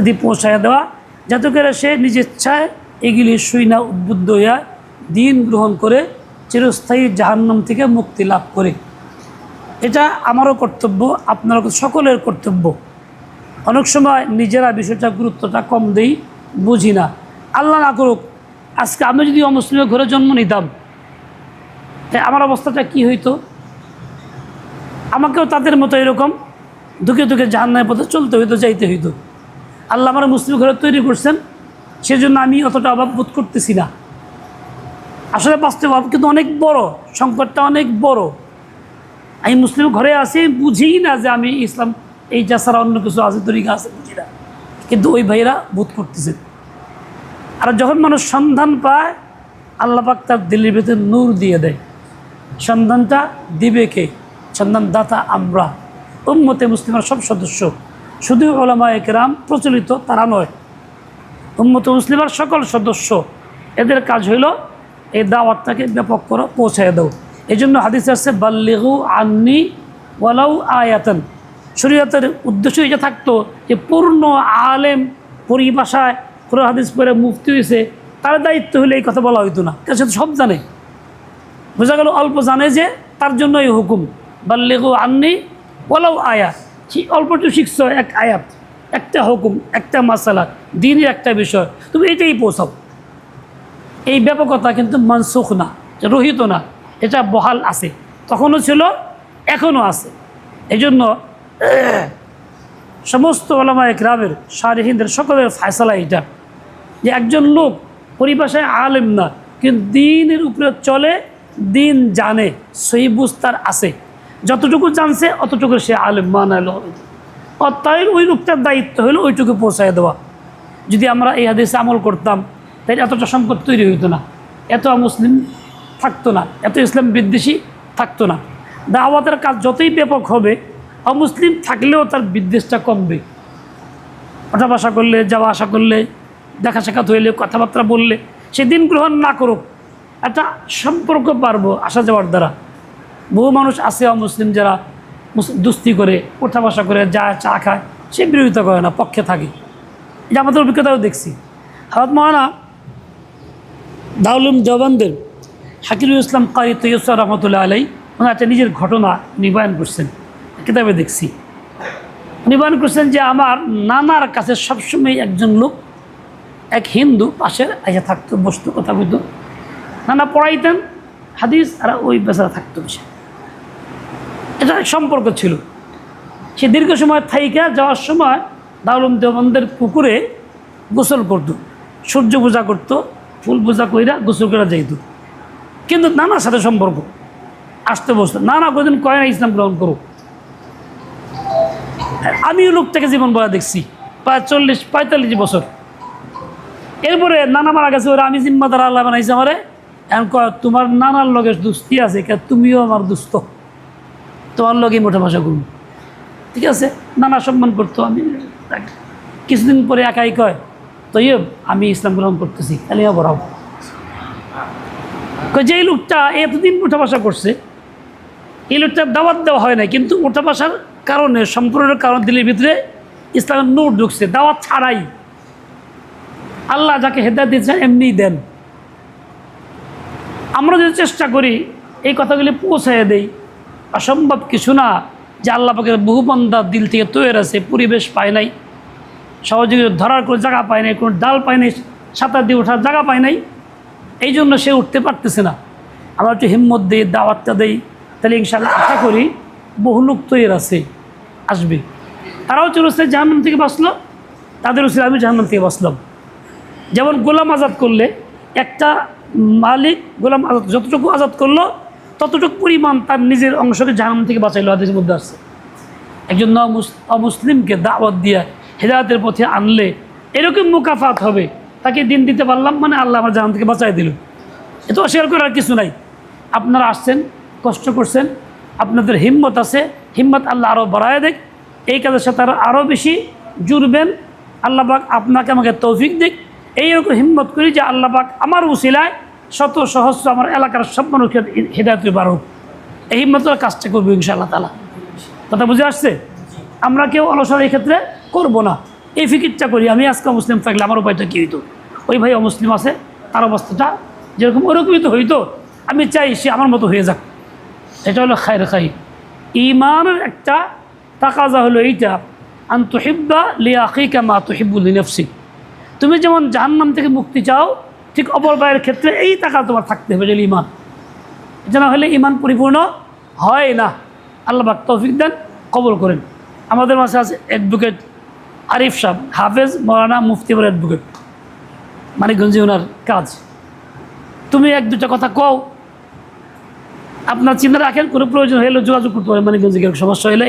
ইত্যাদি পৌঁছায় দেওয়া, যাতে করে সে নিজের ইচ্ছায় এগুলি শুই না, উদ্বুদ্ধ হইয়া দিন গ্রহণ করে চিরস্থায়ী জাহান্নাম থেকে মুক্তি লাভ করে। এটা আমারও কর্তব্য আপনার সকলের কর্তব্য। অনেক সময় নিজেরা বিষয়টা গুরুত্বটা কম দেই, বুঝি না। আল্লাহ না করুক, আজকে আমি যদি অমুসলিমের ঘরে জন্ম নিতাম তাই আমার অবস্থাটা কি হইতো? আমাকেও তাদের মতো এরকম দুঃখে দুঃখে জাহান্নায় পথে চলতে হইতো, যাইতে হইতো। আল্লাহ আমার মুসলিম ঘরে তৈরি করছেন, সেজন্য আমি অতটা অভাব বোধ করতেছি না। আসলে বাস্তব অভাব কিন্তু অনেক বড়, সংকটটা অনেক বড়। আমি মুসলিম ঘরে আছি বুঝি না যে আমি ইসলাম এইটা ছাড়া অন্য কিছু আছে, তরিকা আছে, বুঝি না। কিন্তু ওই ভাইরা বোধ করতেছেন। আর যখন মানুষ সন্ধান পায় আল্লাপাক তার দিল্লির ভিতরে নূর দিয়ে দেয়। সন্ধানটা দিবে কে? সন্ধান দাতা আমরা। উম্মতে মুসলিমের সব সদস্য। শুধু ওলামা একরাম প্রচলিত, তারা নয়। উম্মতে মুসলিমের সকল সদস্য, এদের কাজ হইল এই দাওয়াতটাকে ব্যাপক করে পৌঁছায় দাও। এই জন্য হাদিস আছে, বাল্লিগু আন্নি ওয়ালাউ আয়াতন। শরীয়তের উদ্দেশ্য এটা থাকতো যে পূর্ণ আলেম পরিভাষায় পুরো হাদিস পরে মুক্তি হয়েছে তার দায়িত্ব হলে এই কথা বলা হইতো না। কাছে সব জানে। বোঝা গেল, অল্প জানে যে তার জন্য এই হুকুম, বাল্লিগু আন্নি ওয়ালাউ আয়া। সেই অল্পটু শিখছ, এক আয়াত, একটা হুকুম, একটা মাসালা, দিনের একটা বিষয়, তুমি এটাই পৌঁছাও। এই ব্যাপকতা কিন্তু মানসুখ না রহিত না, এটা বহাল আছে, তখনও ছিল, এখনও আছে। এই জন্য সমস্ত ওলামায় গ্রামের শাহরিহিনদের সকলের ফায়সালা এটা যে একজন লোক পরিভাষায় আলেম না, কিন্তু দিনের উপরে চলে, দিন জানে সেই বুঝ তার আছে। যতটুকু জানছে, অতটুকু সে আলেম মানালো তাই ওই লোকটার দায়িত্ব হলো ওইটুকু পৌঁছায় দেওয়া। যদি আমরা এই হাদিসে আমল করতাম তাই এতটা সংকট তৈরি হইতো না। এত মুসলিম থাকতো না, এত ইসলাম বিদ্বেষী থাকতো না। দাওয়াতের কাজ যতই ব্যাপক হবে, অমুসলিম থাকলেও তার বিদ্বেষটা কমবে। ওঠা বাসা করলে, যাওয়া আসা করলে, দেখা সাক্ষাৎ হইলে, কথাবার্তা বললে, সে দিন গ্রহণ না করুক, একটা সম্পর্ক পারব আসা যাওয়ার দ্বারা। বহু মানুষ আছে অমুসলিম যারা দুস্তি করে, ওঠা বসা করে, যা চা খায়, সে বিরোধিতা করে না, পক্ষে থাকে। এটা আমাদের অভিজ্ঞতাও দেখছি। হাত মহানা দাউলুম জবানদের হাকিরুল ইসলাম কারি তৈয়সর রহমতুল্লাহ আলাই ওনার একটা নিজের ঘটনা নিবায়ন করছেন। কিতাবে দেখছি। নিবায়ন করছেন যে, আমার নানার কাছে সবসময় একজন লোক, এক হিন্দু পাশের আইসা থাকতো, বসতো, কথা বলতো। নানা পড়াইতেন, হাদিস, আর ওই বেচারা থাকতো বেশি এটা এক সম্পর্ক ছিল। সে দীর্ঘ সময় থাইকা যাওয়ার সময় দাউলুম দেবন্দের পুকুরে গোসল করতো। সূর্য পূজা করতো, ফুল পূজা কইরা গোসল করা যাইতো। কিন্তু নানার সাথে সম্পর্ক। আসতে বসতো। নানা কোদিন কয় না ইসলাম গ্রহণ করুক। আমিও লোকটাকে জীবন বলা দেখছি, প্রায় চল্লিশ, পঁয়তাল্লিশ বছর। এরপরে নানা মারা গেছে, ওরা আমি জিম্মাদার, আল্লাহ বানাইছে আমারে। এখন তোমার নানার লগে দুস্তি আছে তুমিও আমার দুস্থ তোমার লগে মোটা ভাষা করুন ঠিক আছে? নানা সম্মান করতো আমি। কিছুদিন পরে একাই কয় তৈব আমি ইসলাম গ্রহণ করতেছি কালিয়া বড় কয়, যে এই লোকটা এতদিন উঠা ভাষা করছে, এই লোকটার দাওয়াত দেওয়া হয় না কিন্তু উঠা ভাষার কারণে, সম্পূর্ণের কারণ দিলের ভিতরে ইসলামের নূর ঢুকছে, দাওয়াত ছাড়াই। আল্লাহ যাকে হেদায়ত দিয়েছেন, এমনিই দেন। আমরা যদি চেষ্টা করি, এই কথাগুলি পৌঁছায় দেই অসম্ভব কিছু না যে আল্লাহ বহু বান্দা দিল থেকে তৈরি আছে, পরিবেশ পায় নাই সহযোগী ধরার কোনো জায়গা পায় নাই, কোনো ডাল পায় নাই, সাঁতার দিয়ে ওঠার জায়গা পায় নাই, এই জন্য সে উঠতে পারতেছে না। আমরা একটু হিম্মত দিই, দাওয়াতটা দেই, তাহলে ইনশাল্লাহ আশা করি বহু লোক তৈরি আছে, আসবে। তারাও চলেছে জাহান্নাম থেকে বাঁচলো, তাদের উচিত আমি জাহান্নাম থেকে বাঁচলাম। যেমন গোলাম আজাদ করলে, একটা মালিক গোলাম আজাদ যতটুকু আজাদ করল ততটুকু পরিমাণ তার নিজের অংশকে জাহান থেকে বাঁচাইলো, হাদিসের মধ্যে আসছে একজন অমুস- অমুসলিমকে দাওয়াত দিয়ে হেদায়তের পথে আনলে এরকম মুকাফাত হবে, তাকে দিন দিতে পারলাম মানে আল্লাহ আমার জাহান থেকে বাঁচাই দিল। এ তো অস্বীকার করার কিছু নাই। আপনারা আসছেন, কষ্ট করছেন, আপনাদের হিম্মত আছে, হিম্মত আল্লাহ আরও বাড়ায় দেখ, এই কাজের সাথে আরও আরও বেশি জুড়বেন, আল্লাহ পাক আপনাকে আমাকে তৌফিক দিক। এইরকম হিম্মত করি যে আল্লাহ পাক আমার উসিলায় শত সহস্র আমার এলাকার সব মানুষকে হেদায়ত বাড়ুক এই হিম্মতের কাজটা করব ইনশাআল্লাহ তালা কথা বুঝে আসছে? আমরা কেউ অলসর এই ক্ষেত্রে করব না। এই ফিকিরটা করি। আমি আজকে মুসলিম থাকলে আমার উপায়টা কী হইতো? ওই ভাই অমুসলিম আছে, তার অবস্থাটা যেরকম ওরকমই তো হইতো। আমি চাই সে আমার মতো হয়ে যাক। এটা হলো খায়ের খাই। ইমানের একটা তাকাজা হলো এইটা, আন তুহিব্বা লি আখিকা মা তুহিব্বুল লিনাফসিক তুমি যেমন জাহান্নাম থেকে মুক্তি চাও ঠিক অপর ভাইয়ের ক্ষেত্রে এই টাকা তোমার থাকতে হবে যে ইমান এটা না হলে ইমান পরিপূর্ণ হয় না। আল্লাহ পাক তৌফিক দেন, কবল করেন। আমাদের মাঝে আছে অ্যাডভোকেট আরিফ সাহ হাফেজ মৌলানা মুফতিবর অ্যাডভোকেট মানিকগঞ্জে ওনার কাজ। তুমি এক দুটা কথা কও। আপনার চিন্তা রাখেন, কোনো প্রয়োজন হলে যোগাযোগ করতে পারেন মানিকগঞ্জে সমস্যা হলে।